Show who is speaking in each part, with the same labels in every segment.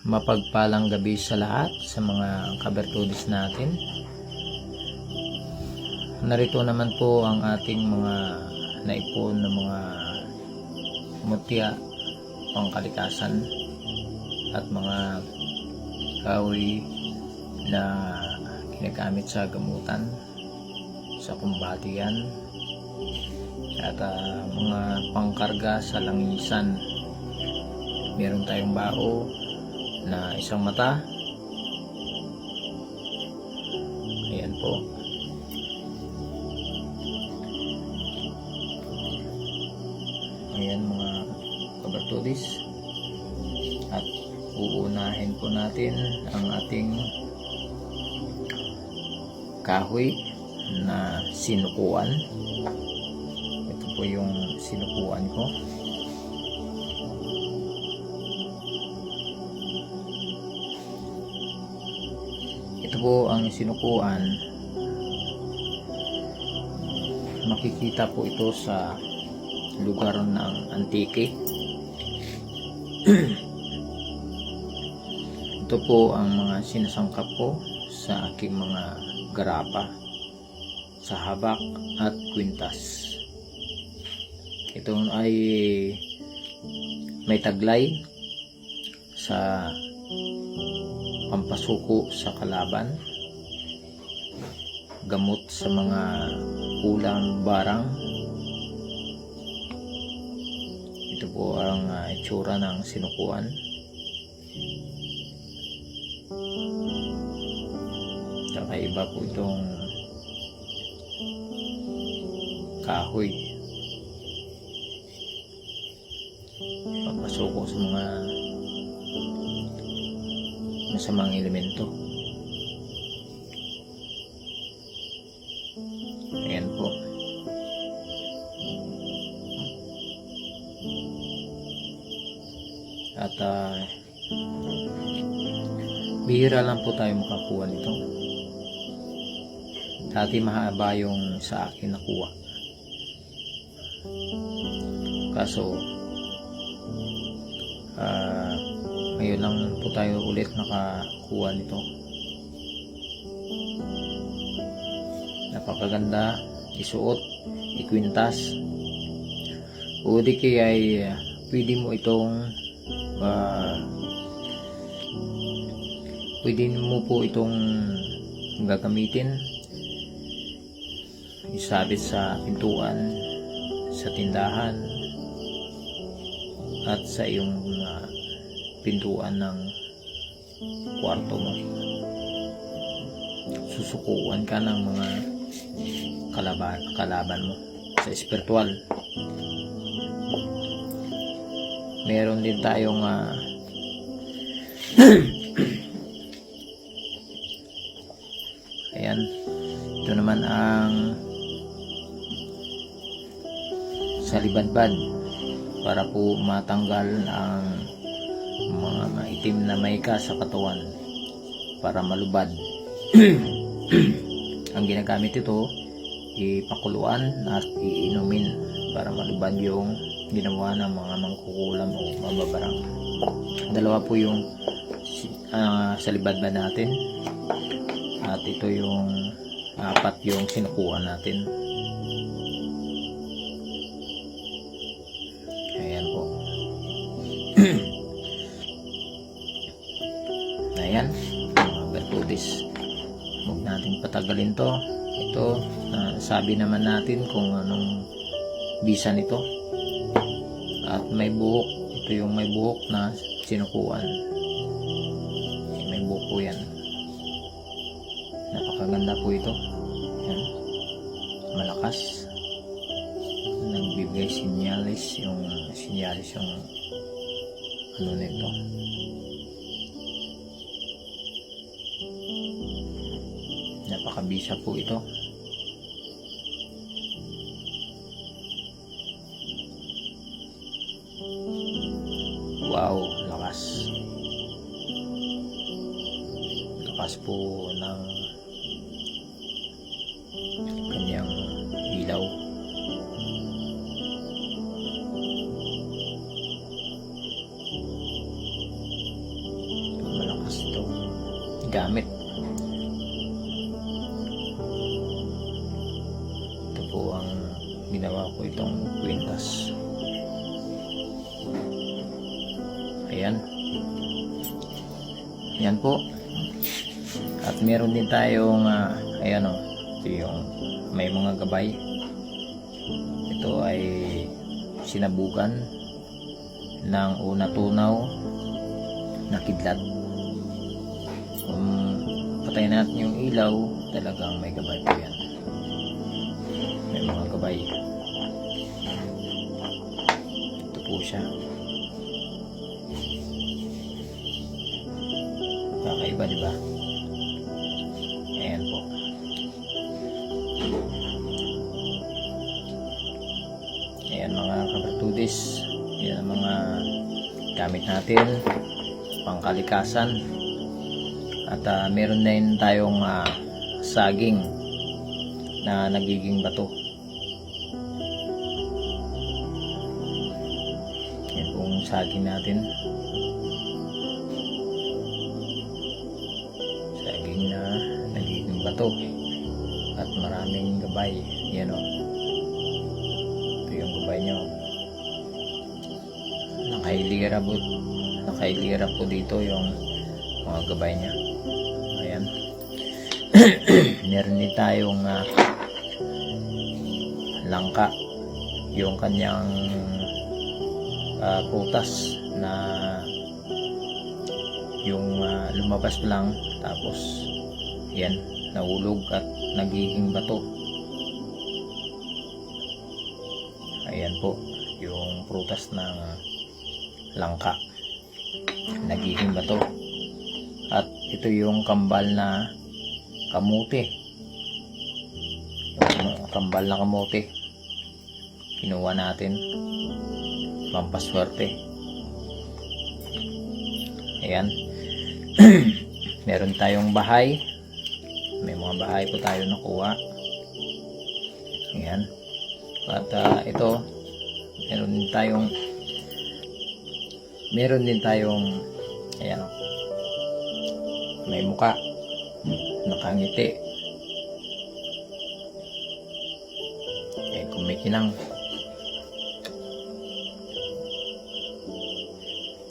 Speaker 1: Mapagpalang gabi sa lahat sa mga kabertudis natin. Narito naman po ang ating mga naipon na mga mutya, pangkalikasan at mga kahoy na ginagamit sa gamutan, sa kumbatian at ah, mga pangkarga sa langisan. Meron tayong bao na isang mata. Ayan po. Ayan mga kabartudis. At uunahin po natin ang ating kahoy na sinukuan. Ito po yung sinukuan ko. Po ang sinukuan. Makikita po ito sa lugar ng Antique. ito po ang mga sinasangkap ko sa aking mga garapa sa habak at kwintas. Ito ay may taglay sa pampasuko sa kalaban, gamot sa mga kulang barang. Ito po ang uh, itsura ng sinukuan. Kakaiba po itong kahoy. Pampasuko sa mga masamang elemento. Ayan po. At ah, bihira lang po tayo makakuha nito. Dati mahaba yung sa akin nakuha. Kaso, ngayon lang po tayo ulit nakakuha nito. Napakaganda, isuot, ikwintas. O di kaya ay pwede mo itong ah, pwede mo po itong gagamitin isabit sa pintuan sa tindahan at sa iyong ah, pintuan ng kwarto mo. Susukuan ka ng mga kalaban, kalaban mo sa espiritual. Meron din tayong ah, Ayan. Ito naman ang salibadbad para po matanggal ang maitim na mayka sa katawan para malubad. ang ginagamit ito, ipakuluan at iinumin para malubad yung ginawa ng mga mangkukulam o mababarang. Dalawa po yung uh, salibadbad natin at ito yung apat yung sinukuha natin. Natin patagalin to. Ito, ah, sabi naman natin kung anong bisa nito. At may buhok. Ito yung may buhok na sinukuan. May buhok po yan. Napakaganda po ito. Yan. Malakas. Nagbibigay sinyalis yung sinyalis yung ano nito. Napakabisa po ito. Wow, lakas. Lakas po ng ginawa ko itong kwintas. Ayan. Yan po. At meron din tayong ah, ayan o, ito yung may mga gabay. Ito ay sinabugan ng una tunaw na kidlat. Kung patayin natin yung ilaw, talagang may gabay po yan. May mga gabay. Ito po siya. Kakaiba, di ba? Ayan po. Ayan mga kabartudis. Yan ang mga gamit natin. Pangkalikasan. At ah, meron na tayong ah, saging na nagiging bato. Saging natin. Saging na nagiging bato. At maraming gabay. Yan o. Ito yung gabay nyo. Nakailira po, nakailira po dito yung mga gabay niya. Ayan. Meron din tayong ah, langka. Yung kanyang ah, prutas na yung ah, lumabas lang tapos yan nahulog at nagiging bato. Ayan po yung prutas ng langka. Nagiging bato. At ito yung kambal na kamuti kambal na kamuti kinuha natin pampaswerte. Ayan. Meron tayong bahay. May mga bahay po tayo nakuha. Ayan. At ah, ito meron din tayong meron din tayong ayan. May muka. Nakangiti. Eh kumikinang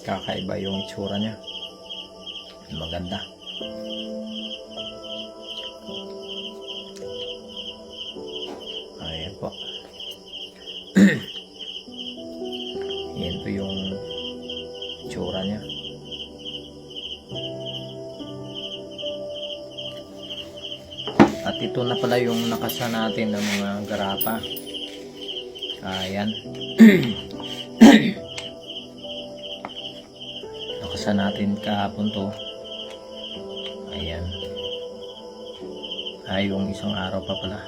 Speaker 1: kakaiba yung itsura niya. Maganda. Ayan po. Yan po yung itsura niya. At ito na pala yung nakasa natin ng mga garapa. Ayan nakasa natin kahapon to. Ayan. Ay yung isang araw pa pala.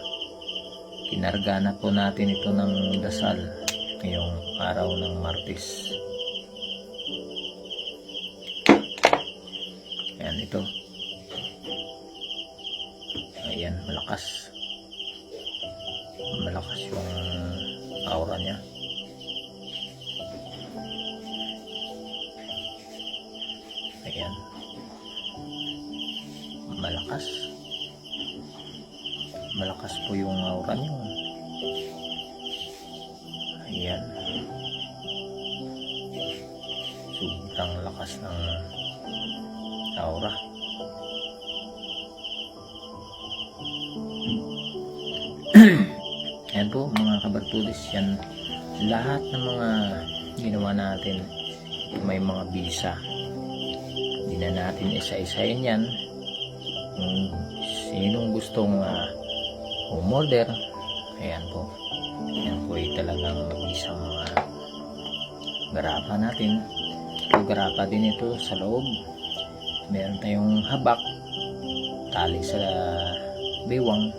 Speaker 1: Kinarga na po natin ito ng dasal ngayong araw ng Martes. Ayan ito. Ayan malakas. Malakas yung sobrang lakas ng aura. Ayan po mga kabartulis yan. Lahat ng mga ginawa natin may mga bisa. Hindi na natin isa-isahin yan. Kung sinong gustong uh, umorder ayan po. Yan po ay talagang mag-isang mga garapa natin ito garapa din ito sa loob. Meron tayong habak tali sa biwang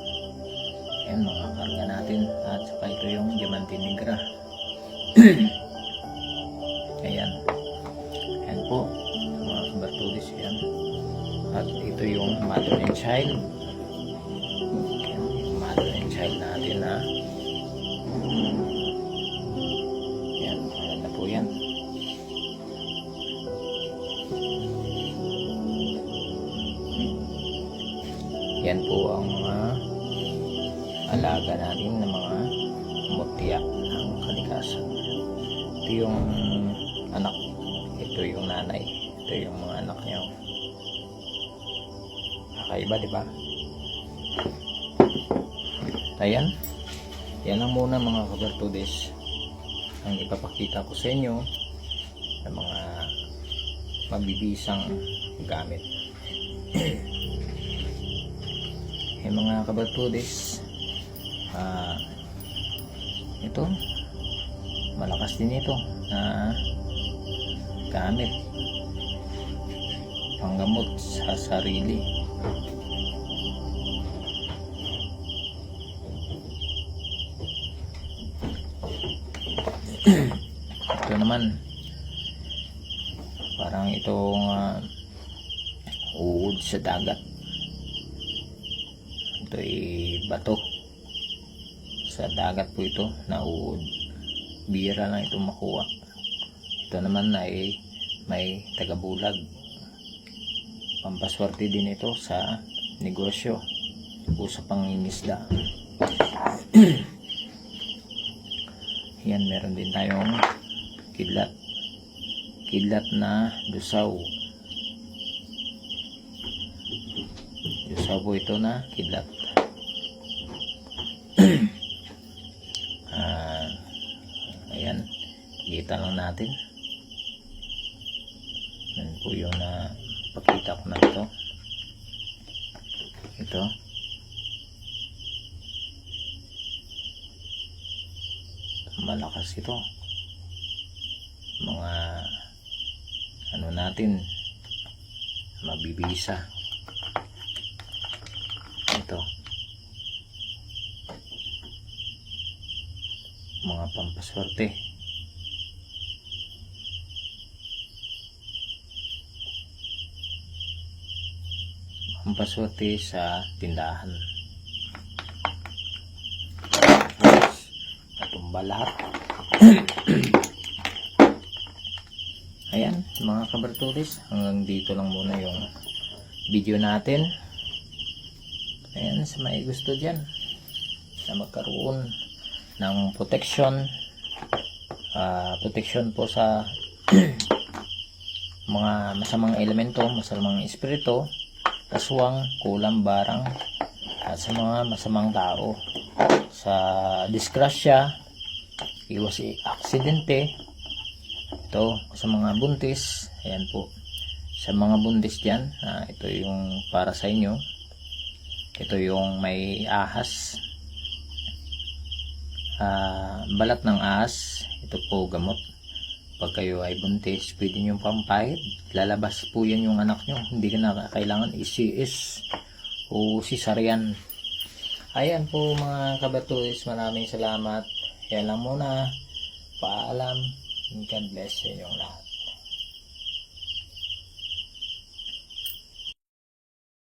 Speaker 1: yan mga karga natin. At saka ito yung diamante negra. Ayan. Ayan po mga kabartulis yan at ito yung mother and child. Yan yung mother and child natin na Ito yung anak. Ito yung nanay. Ito yung mga anak niya. Kakaiba, di ba? Ayan. Yan lang muna mga kabartudes ang ipapakita ko sa inyo ng mga mabibisang gamit. yung mga kabartudes ah ito malakas din ito. Na gamit. Panggamot sa sarili. Ito naman. Parang itong ah, uod sa dagat. Ito ay bato. Sa dagat po ito na uod bira lang ito makuha. Ito naman ay may tagabulag. Pampaswerte din ito sa negosyo o sa pangingisda yan meron din tayong kidlat. Kidlat na dusaw. Dusaw po ito na kidlat Ah, ayan kita lang natin. Yan po yung na pakita ko na ito. Ito. Malakas ito. Mga ano natin mabibisa. Ito. Mga pampaswerte pampaswerte sa tindahan. Natumba lahat. Ayan mga kabarturis hanggang dito lang muna yung video natin. Ayan sa may gusto dyan na magkaroon ng protection ah protection po sa mga masamang elemento masamang espiritu aswang, kulang, barang at sa mga masamang tao. Sa disgrasya iwas aksidente. Ito sa mga buntis ayan po. Sa mga buntis dyan ah, ito yung para sa inyo. Ito yung may ahas. Ah, balat ng ahas. Ito po gamot pag kayo ay buntis pwede nyo pampahid. Lalabas po yan yung anak nyo hindi ka na kailangan i-CS o cesarean. Ayan po mga kabatuis. Maraming salamat. Yan lang muna. Paalam. God bless sa inyong lahat